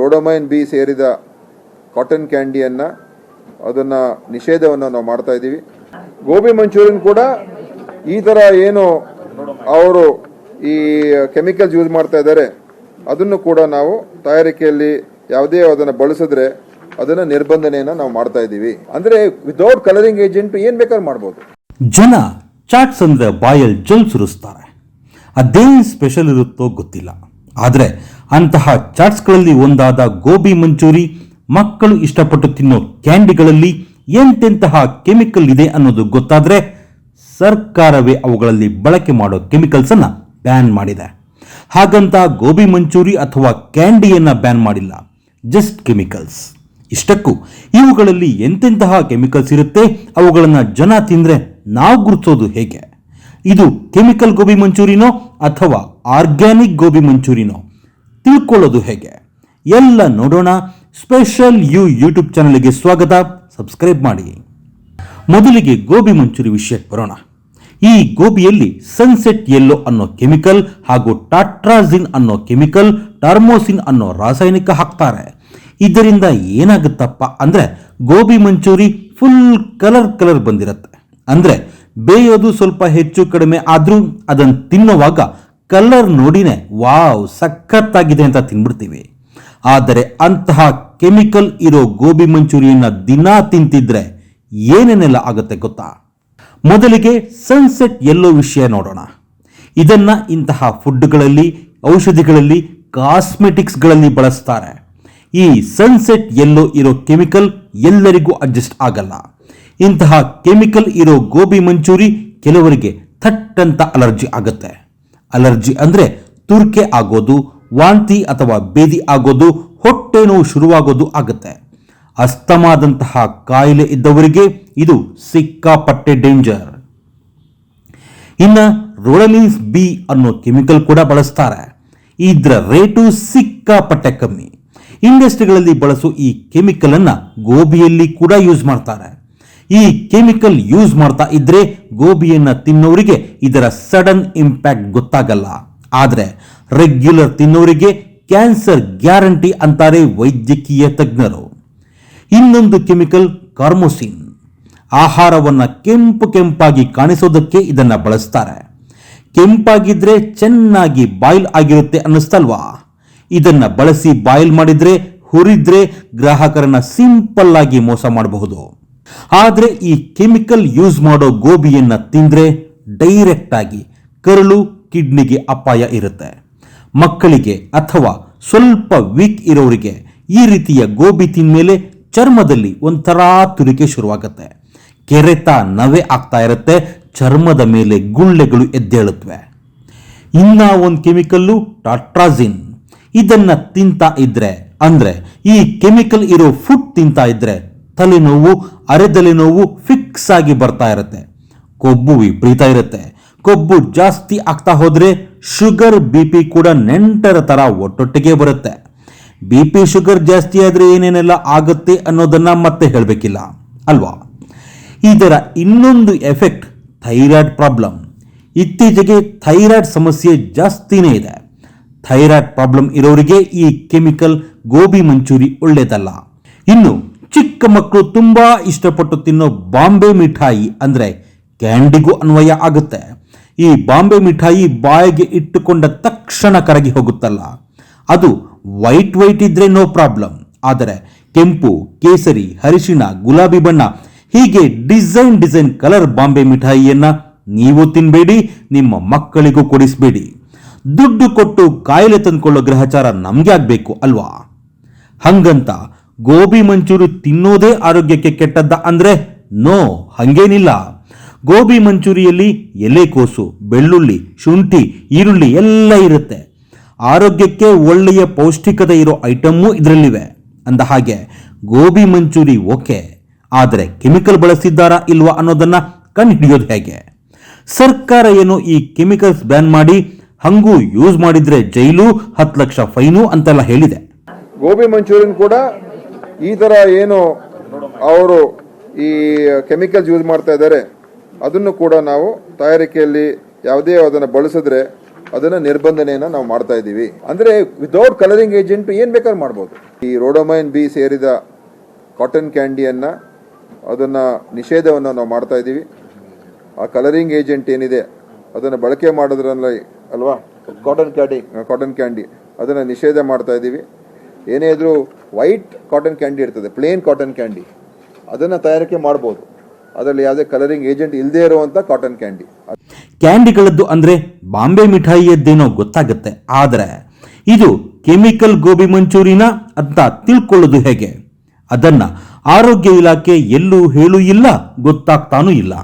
ರೋಡೋಮೈನ್ B ಸೇರಿದ cotton ಕ್ಯಾಂಡಿಯನ್ನು ಅದನ್ನು ನಿಷೇಧವನ್ನು ನಾವು ಮಾಡ್ತಾ ಇದ್ದೀವಿ. ಗೋಬಿ ಮಂಚೂರಿಯನ್ ಕೂಡ ಈ ಥರ ಏನು ಅವರು ಈ ಕೆಮಿಕಲ್ಸ್ ಯೂಸ್ ಮಾಡ್ತಾ ಇದ್ದಾರೆ, ಅದನ್ನು ಕೂಡ ನಾವು ತಯಾರಿಕೆಯಲ್ಲಿ ಯಾವುದೇ ಅದನ್ನು ಬಳಸಿದ್ರೆ ಅದನ್ನು ನಿರ್ಬಂಧನೆಯನ್ನು ನಾವು ಮಾಡ್ತಾ ಇದ್ದೀವಿ. ಅಂದರೆ ವಿತೌಟ್ ಕಲರಿಂಗ್ ಏಜೆಂಟ್ ಏನು ಬೇಕಾದ್ರೂ ಮಾಡ್ಬೋದು. ಜನ ಚಾಟ್ಸ್ ಅಂದ್ರೆ ಬಾಯಲ್ಲಿ ಜಲ್ ಸುರಿಸ್ತಾರೆ. ಅದೇನು ಸ್ಪೆಷಲ್ ಇರುತ್ತೋ ಗೊತ್ತಿಲ್ಲ. ಆದರೆ ಅಂತಹ ಚಾಟ್ಸ್ಗಳಲ್ಲಿ ಒಂದಾದ ಗೋಬಿ ಮಂಚೂರಿ ಮಕ್ಕಳು ಇಷ್ಟಪಟ್ಟು ತಿನ್ನೋ ಕ್ಯಾಂಡಿಗಳಲ್ಲಿ ಎಂತೆಂತಹ ಕೆಮಿಕಲ್ ಇದೆ ಅನ್ನೋದು ಗೊತ್ತಾದರೆ ಸರ್ಕಾರವೇ ಅವುಗಳಲ್ಲಿ ಬಳಕೆ ಮಾಡೋ ಕೆಮಿಕಲ್ಸನ್ನು ಬ್ಯಾನ್ ಮಾಡಿದೆ. ಹಾಗಂತ ಗೋಬಿ ಮಂಚೂರಿ ಅಥವಾ ಕ್ಯಾಂಡಿಯನ್ನು ಬ್ಯಾನ್ ಮಾಡಿಲ್ಲ. Just chemicals. ಇಷ್ಟಕ್ಕೂ ಇವುಗಳಲ್ಲಿ ಎಂತೆಂತಹ ಕೆಮಿಕಲ್ಸ್ ಇರುತ್ತೆ ಅವುಗಳನ್ನು ಜನ ತಿಂದರೆ ನಾವು ಗುರುತಿಸೋದು ಹೇಗೆ? ಇದು ಕೆಮಿಕಲ್ ಗೋಬಿ ಮಂಚೂರಿನೋ ಅಥವಾ ಆರ್ಗ್ಯಾನಿಕ್ ಗೋಬಿ ಮಂಚೂರಿನೋ? ತಿಳ್ಕೊಳ್ಳೋದು ಹೇಗೆ? ಎಲ್ಲ ನೋಡೋಣ. ಸ್ಪೆಷಲ್ ಯು ಯೂಟ್ಯೂಬ್ ಚಾನಲ್ಗೆ ಸ್ವಾಗತ. ಸಬ್ಸ್ಕ್ರೈಬ್ ಮಾಡಿ. ಮೊದಲಿಗೆ ಗೋಬಿ ಮಂಚೂರಿ ವಿಷಯಕ್ಕೆ ಬರೋಣ. ಈ ಗೋಬಿಯಲ್ಲಿ ಸನ್ಸೆಟ್ ಯೆಲ್ಲೋ ಅನ್ನೋ ಕೆಮಿಕಲ್ ಹಾಗೂ ಟಾಟ್ರಾಜಿನ್ ಅನ್ನೋ ಕೆಮಿಕಲ್ ಟರ್ಮೋಸಿನ್ ಅನ್ನೋ ರಾಸಾಯನಿಕ ಹಾಕ್ತಾರೆ. ಇದರಿಂದ ಏನಾಗುತ್ತಪ್ಪ ಅಂದ್ರೆ gobi manchuri full colour colour ಬಂದಿರತ್ತೆ. ಅಂದ್ರೆ ಬೇಯೋದು ಸ್ವಲ್ಪ ಹೆಚ್ಚು ಕಡಿಮೆ ಆದರೂ ಅದನ್ನು ತಿನ್ನುವಾಗ ಕಲರ್ ನೋಡಿನೇ, ವಾವ್, ಸಖತ್ತಾಗಿದೆ ಅಂತ ತಿನ್ಬಿಡ್ತೀವಿ. ಆದರೆ ಅಂತಹ ಕೆಮಿಕಲ್ ಇರೋ ಗೋಬಿ ಮಂಚೂರಿಯನ್ನ ದಿನಾ ತಿಂತಿದ್ರೆ ಏನೇನೆಲ್ಲ ಆಗುತ್ತೆ ಗೊತ್ತಾ? ಮೊದಲಿಗೆ ಸನ್ಸೆಟ್ ಎಲ್ಲೋ ವಿಷಯ ನೋಡೋಣ. ಇದನ್ನ ಇಂತಹ ಫುಡ್ಗಳಲ್ಲಿ, ಔಷಧಿಗಳಲ್ಲಿ, ಕಾಸ್ಮೆಟಿಕ್ಸ್ಗಳಲ್ಲಿ ಬಳಸ್ತಾರೆ. ಈ ಸನ್ಸೆಟ್ ಎಲ್ಲೋ ಇರೋ ಕೆಮಿಕಲ್ ಎಲ್ಲರಿಗೂ ಅಡ್ಜಸ್ಟ್ ಆಗಲ್ಲ. ಇಂತಹ ಕೆಮಿಕಲ್ ಇರೋ ಗೋಬಿ ಮಂಚೂರಿ ಕೆಲವರಿಗೆ ಥಟ್ ಅಂತ ಅಲರ್ಜಿ ಆಗುತ್ತೆ. ಅಲರ್ಜಿ ಅಂದ್ರೆ ತುರ್ಕೆ ಆಗೋದು, ವಾಂತಿ ಅಥವಾ ಬೇದಿ ಆಗೋದು ಹೊಟ್ಟೆ ನೋವು ಶುರುವಾಗೋದು ಆಗುತ್ತೆ. ಅಸ್ತಮಾದಂತಹ ಕಾಯಿಲೆ ಇದ್ದವರಿಗೆ ಇದು ಸಿಕ್ಕಾಪಟ್ಟೆ ಡೇಂಜರ್ ಇನ್ನ ರೋಡಲಿನ್ಸ್ ಬಿ ಅನ್ನೋ ಕೆಮಿಕಲ್ ಕೂಡ ಬಳಸ್ತಾರೆ. ಇದರ ರೇಟು ಸಿಕ್ಕಾಪಟ್ಟೆ ಕಮ್ಮಿ. ಇಂಡಸ್ಟ್ರಿಗಳಲ್ಲಿ ಬಳಸೋ ಈ ಕೆಮಿಕಲ್ ಅನ್ನ ಗೋಬಿಯಲ್ಲಿ ಕೂಡ ಯೂಸ್ ಮಾಡ್ತಾರೆ. ಈ ಕೆಮಿಕಲ್ ಯೂಸ್ ಮಾಡ್ತಾ ಇದ್ರೆ ಗೋಬಿಯನ್ನ ತಿನ್ನೋರಿಗೆ ಇದರ ಸಡನ್ ಇಂಪ್ಯಾಕ್ಟ್ ಗೊತ್ತಾಗಲ್ಲ. ಆದರೆ ರೆಗ್ಯುಲರ್ ತಿನ್ನೋರಿಗೆ ಕ್ಯಾನ್ಸರ್ ಗ್ಯಾರಂಟಿ ಅಂತಾರೆ ವೈದ್ಯಕೀಯ ತಜ್ಞರು. ಇನ್ನೊಂದು ಕೆಮಿಕಲ್ ಕಾರ್ಮೋಸಿನ್. ಆಹಾರವನ್ನು ಕೆಂಪು ಕೆಂಪಾಗಿ ಕಾಣಿಸೋದಕ್ಕೆ ಇದನ್ನು ಬಳಸ್ತಾರೆ. ಕೆಂಪಾಗಿದ್ರೆ ಚೆನ್ನಾಗಿ ಬಾಯ್ಲ್ ಆಗಿರುತ್ತೆ ಅನ್ನಿಸ್ತಲ್ವಾ? ಇದನ್ನ ಬಳಸಿ ಬಾಯ್ಲ್ ಮಾಡಿದ್ರೆ, ಹುರಿದ್ರೆ ಗ್ರಾಹಕರನ್ನ ಸಿಂಪಲ್ ಆಗಿ ಮೋಸ ಮಾಡಬಹುದು. ಆದ್ರೆ ಈ ಕೆಮಿಕಲ್ ಯೂಸ್ ಮಾಡೋ ಗೋಬಿಯನ್ನ ತಿಂದರೆ ಡೈರೆಕ್ಟ್ ಆಗಿ ಕರಳು, ಕಿಡ್ನಿಗೆ ಅಪಾಯ ಇರುತ್ತೆ. ಮಕ್ಕಳಿಗೆ ಅಥವಾ ಸ್ವಲ್ಪ ವೀಕ್ ಇರೋರಿಗೆ ಈ ರೀತಿಯ ಗೋಬಿ ತಿಂದ್ಮೇಲೆ ಚರ್ಮದಲ್ಲಿ ಒಂಥರ ತುರಿಕೆ ಶುರುವಾಗುತ್ತೆ. ಕೆರೆತ ನವೆ ಆಗ್ತಾ ಇರುತ್ತೆ, ಚರ್ಮದ ಮೇಲೆ ಗುಳ್ಳೆಗಳು ಎದ್ದೇಳುತ್ತವೆ ಇನ್ನ ಒಂದು ಕೆಮಿಕಲ್ಲು ಟಾಟ್ರಾಜಿನ್. ಇದನ್ನು ತಿಂತಾ ಇದ್ರೆ, ಅಂದರೆ ಈ ಕೆಮಿಕಲ್ ಇರೋ ಫುಡ್ ತಿಂತಾ ಇದ್ರೆ ತಲೆನೋವು, ಅರೆದಲೆ ನೋವು ಫಿಕ್ಸ್ ಆಗಿ ಬರ್ತಾ ಇರುತ್ತೆ. ಕೊಬ್ಬು ವಿಪರೀತ ಇರುತ್ತೆ. ಕೊಬ್ಬು ಜಾಸ್ತಿ ಆಗ್ತಾ ಹೋದರೆ ಶುಗರ್ ಬಿ ಪಿ ಕೂಡ ನೆಂಟರ ತರ ಒಟ್ಟೊಟ್ಟಿಗೆ ಬರುತ್ತೆ. ಬಿ ಪಿ ಶುಗರ್ ಜಾಸ್ತಿ ಆದ್ರೆ ಏನೇನೆಲ್ಲ ಆಗುತ್ತೆ ಅನ್ನೋದನ್ನ ಮತ್ತೆ ಹೇಳಬೇಕಿಲ್ಲ, ಅಲ್ವಾ? ಇದರ ಇನ್ನೊಂದು ಎಫೆಕ್ಟ್ ಥೈರಾಯ್ಡ್ ಪ್ರಾಬ್ಲಮ್ ಇತ್ತೀಚೆಗೆ ಥೈರಾಯ್ಡ್ ಸಮಸ್ಯೆ ಜಾಸ್ತಿನೇ ಇದೆ. ಥೈರಾಯ್ಡ್ ಪ್ರಾಬ್ಲಮ್ ಇರೋರಿಗೆ ಈ ಕೆಮಿಕಲ್ ಗೋಬಿ ಮಂಚೂರಿ ಒಳ್ಳೇದಲ್ಲ. ಇನ್ನು ಚಿಕ್ಕ ಮಕ್ಕಳು ತುಂಬ ಇಷ್ಟಪಟ್ಟು ತಿನ್ನೋ ಬಾಂಬೆ ಮಿಠಾಯಿ ಅಂದರೆ ಕ್ಯಾಂಡಿಗೂ ಅನ್ವಯ ಆಗುತ್ತೆ. ಈ ಬಾಂಬೆ ಮಿಠಾಯಿ ಬಾಯಿಗೆ ಇಟ್ಟುಕೊಂಡ ತಕ್ಷಣ ಕರಗಿ ಹೋಗುತ್ತಲ್ಲ. ಅದು ವೈಟ್ ವೈಟ್ ಇದ್ರೆ ನೋ ಪ್ರಾಬ್ಲಮ್. ಆದರೆ ಕೆಂಪು, ಕೇಸರಿ ಹರಿಶಿಣ ಗುಲಾಬಿ ಬಣ್ಣ ಹೀಗೆ ಡಿಸೈನ್ ಡಿಸೈನ್ ಕಲರ್ ಬಾಂಬೆ ಮಿಠಾಯಿಯನ್ನ ನೀವು ತಿನ್ನಬೇಡಿ ನಿಮ್ಮ ಮಕ್ಕಳಿಗೂ ಕೊಡಿಸಬೇಡಿ. ದುಡ್ಡು ಕೊಟ್ಟು ಕಾಯಿಲೆ ತಂದುಕೊಳ್ಳೋ ಗ್ರಹಚಾರ ನಮಗೆ ಆಗಬೇಕು ಅಲ್ವಾ? ಹಂಗಂತ ಗೋಬಿ ಮಂಚೂರಿ ತಿನ್ನೋದೇ ಆರೋಗ್ಯಕ್ಕೆ ಕೆಟ್ಟದ್ದ ಅಂದ್ರೆ ನೋ, ಹಂಗೇನಿಲ್ಲ. ಗೋಬಿ ಮಂಚೂರಿಯಲ್ಲಿ ಎಲೆಕೋಸು ಬೆಳ್ಳುಳ್ಳಿ, ಶುಂಠಿ, ಈರುಳ್ಳಿ ಎಲ್ಲ ಇರುತ್ತೆ. ಆರೋಗ್ಯಕ್ಕೆ ಒಳ್ಳೆಯ ಪೌಷ್ಟಿಕತೆ ಇರೋ ಐಟಮ್ಮೂ ಇದರಲ್ಲಿವೆ. ಅಂದ ಹಾಗೆ, ಗೋಬಿ ಮಂಚೂರಿ ಓಕೆ, ಆದರೆ ಕೆಮಿಕಲ್ ಬಳಸಿದ್ದಾರಾ ಇಲ್ವಾ ಅನ್ನೋದನ್ನ ಕಂಡುಹಿಡಿಯೋದು ಹೇಗೆ? ಸರ್ಕಾರ ಏನು ಈ ಕೆಮಿಕಲ್ಸ್ ಬ್ಯಾನ್ ಮಾಡಿ ಹಂಗೂ ಯೂಸ್ ಮಾಡಿದ್ರೆ ಜೈಲು, ಹತ್ತು ಲಕ್ಷ ಫೈನು ಅಂತೆಲ್ಲ ಹೇಳಿದೆ. ಗೋಬಿ ಮಂಚೂರಿಯನ್ ಕೂಡ ಈ ಥರ ಏನು ಅವರು ಈ ಕೆಮಿಕಲ್ಸ್ ಯೂಸ್ ಮಾಡ್ತಾ ಇದ್ದಾರೆ ಅದನ್ನು ಕೂಡ ನಾವು ತಯಾರಿಕೆಯಲ್ಲಿ ಯಾವುದೇ ಅದನ್ನು ಬಳಸಿದ್ರೆ ಅದನ್ನ ನಿರ್ಬಂಧನೆಯನ್ನ ನಾವು ಮಾಡ್ತಾ ಇದ್ದೀವಿ. ಅಂದ್ರೆ ವಿತೌಟ್ ಕಲರಿಂಗ್ ಏಜೆಂಟ್ ಏನು ಬೇಕಾದ್ರೂ ಮಾಡ್ಬೋದು. ಈ ರೋಡೋಮೈನ್ ಬಿ ಸೇರಿದ ಕಾಟನ್ ಕ್ಯಾಂಡಿಯನ್ನ ಅದನ್ನ ನಿಷೇಧವನ್ನು ನಾವು ಮಾಡ್ತಾ ಇದ್ದೀವಿ. ಆ ಕಲರಿಂಗ್ ಏಜೆಂಟ್ ಏನಿದೆ ಅದನ್ನು ಬಳಕೆ ಮಾಡೋದ್ರಲ್ಲಿ ಅಲ್ವಾ? ಕಾಟನ್ ಕ್ಯಾಂಡಿ ಕಾಟನ್ ಕ್ಯಾಂಡಿ ಅದನ್ನು ನಿಷೇಧ ಮಾಡ್ತಾ ಇದ್ದೀವಿ. ಏನೇ ಇದ್ರೂ ವೈಟ್ ಕಾಟನ್ ಕ್ಯಾಂಡಿ ಇರ್ತದೆ ಪ್ಲೇನ್ ಕಾಟನ್ ಕ್ಯಾಂಡಿ ಅದನ್ನು ತಯಾರಿಕೆ ಮಾಡ್ಬೋದು. ಅದರಲ್ಲಿ ಯಾವುದೇ ಕಲರಿಂಗ್ ಏಜೆಂಟ್ ಇಲ್ಲದೇ ಇರುವಂಥ ಕಾಟನ್ ಕ್ಯಾಂಡಿ ಕ್ಯಾಂಡಿಗಳದ್ದು ಅಂದ್ರೆ ಬಾಂಬೆ ಮಿಠಾಯಿಯದ್ದೇನೋ ಗೊತ್ತಾಗುತ್ತೆ. ಆದರೆ ಇದು ಕೆಮಿಕಲ್ ಗೋಬಿ ಮಂಚೂರಿನ ಅಂತ ತಿಳ್ಕೊಳ್ಳೋದು ಹೇಗೆ? ಅದನ್ನ ಆರೋಗ್ಯ ಇಲಾಖೆ ಎಲ್ಲೂ ಹೇಳೂ ಇಲ್ಲ, ಗೊತ್ತಾಗ್ತಾನೂ ಇಲ್ಲ.